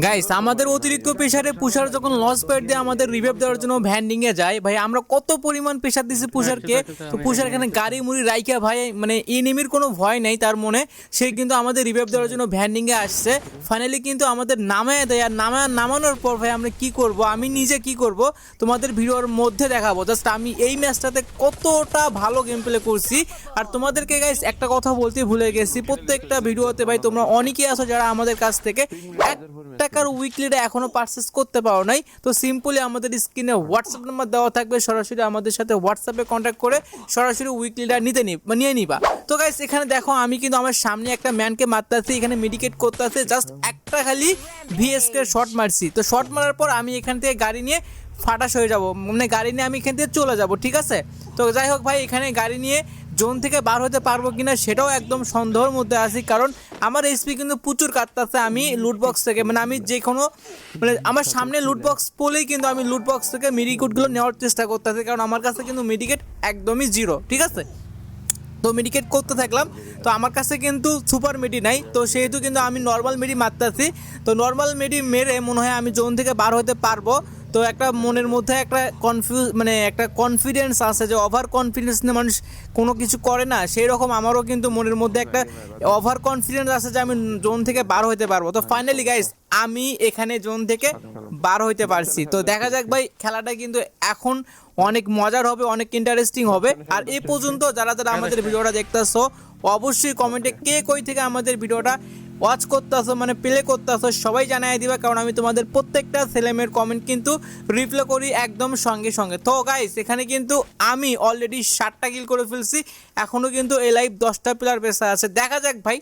Guys আমাদের অতিরিক্ত প্রেশারে পুষার যখন লস প্যাড দিয়ে আমাদের রিভেভ দেওয়ার জন্য ভ্যান্ডিং এ যায়। ভাই আমরা কত পরিমাণ প্রেশার দিছি পুষারকে তো পুষার এখানে গাড়ি মুড়ি রাইকা ভাই মানে এনিমির কোনো ভয় নেই তার মনে। সে কিন্তু আমাদের রিভেভ দেওয়ার জন্য ভ্যান্ডিং এ আসছে। ফাইনালি কিন্তু আমাদের নামায় দেয়। আর নামা নামানোর পর ভাই আমরা কি করব? আমি নিজে কি করব? তোমাদের ভিডিওর মধ্যে দেখাবো। জাস্ট আমি এই ম্যাচটাতে কতটা ভালো গেম প্লে করছি। আর তোমাদেরকে গাইস একটা কথা বলতে ভুলে গেছি। প্রত্যেকটা ভিডিওতে ভাই তোমরা অনেকেই আছো যারা আমাদের কাছ থেকে এক টাকার উইকলিটা এখনও পারচেস করতে পারো নাই। তো সিম্পলি আমাদের স্ক্রিনে হোয়াটসঅ্যাপ নাম্বার দেওয়া থাকবে, সরাসরি আমাদের সাথে হোয়াটসঅ্যাপে কন্ট্যাক্ট করে সরাসরি উইকলিটা নিতে নি নিয়ে নিবা। তো গাইস এখানে দেখো আমি কিন্তু আমার সামনে একটা ম্যানকে মারতে আছি এখানে মেডিকেট করতে আছে জাস্ট একটা খালি ভিএসকে শর্ট মারছি। তো শর্ট মারার পর আমি এখান থেকে গাড়ি নিয়ে ফাটাস হয়ে যাব। মানে গাড়ি নিয়ে আমি এখান থেকে চলে যাব, ঠিক আছে? তো যাই হোক ভাই, এখানে গাড়ি নিয়ে জোন থেকে বার হতে পারব কিনা সেটাও একদম সন্দেহের মধ্যে আছি। কারণ আমার এসপি কিন্তু প্রচুর কাটতেছে আমি লুটবক্স থেকে। মানে আমি যে কোনো মানে আমার সামনে লুটবক্স পড়লেই কিন্তু আমি লুটবক্স থেকে মেডিকেটগুলো নেওয়ার চেষ্টা করতেছি। কারণ আমার কাছে কিন্তু মেডিকেট একদমই জিরো ঠিক আছে? তো মেডিকেট করতে থাকলাম। তো আমার কাছে কিন্তু সুপার মেডি নাই। তো সেহেতু কিন্তু আমি নর্মাল মেডি মারতেছি। তো নর্মাল মেডি মেরে মনে হয় আমি জোন থেকে বার হতে পারব। তো একটা মনের মধ্যে একটা কনফিউজ মানে একটা কনফিডেন্স আছে যে ওভার কনফিডেন্স নিয়ে মানুষ কোনো কিছু করে না। সেই রকম আমারও কিন্তু মনের মধ্যে একটা ওভার কনফিডেন্স আছে যে আমি জোন থেকে বার হইতে পারব। তো ফাইনালি গাইস আমি এখানে জোন থেকে বার হইতে পারছি। তো দেখা যাক ভাই খেলাটা কিন্তু এখন অনেক মজার হবে অনেক ইন্টারেস্টিং হবে। আর এ পর্যন্ত যারা যারা আমাদের ভিডিওটা দেখতেছো অবশ্যই কমেন্টে কে কই থেকে আমাদের ভিডিওটা ওয়াচ করতে আসো মানে প্লে করতে আসো, সবাই জানাই দিবা, কারণ আমি তোমাদের প্রত্যেকটা ছেলেমেয়ের কমেন্ট কিন্তু রিপ্লাই করি একদম সঙ্গে সঙ্গে। তো গাইস এখানে কিন্তু আমি অলরেডি ষাটটা কিল করে ফেলছি এখনও কিন্তু এই লাইভ দশটা প্লেয়ার বেসা আছে। দেখা যাক ভাই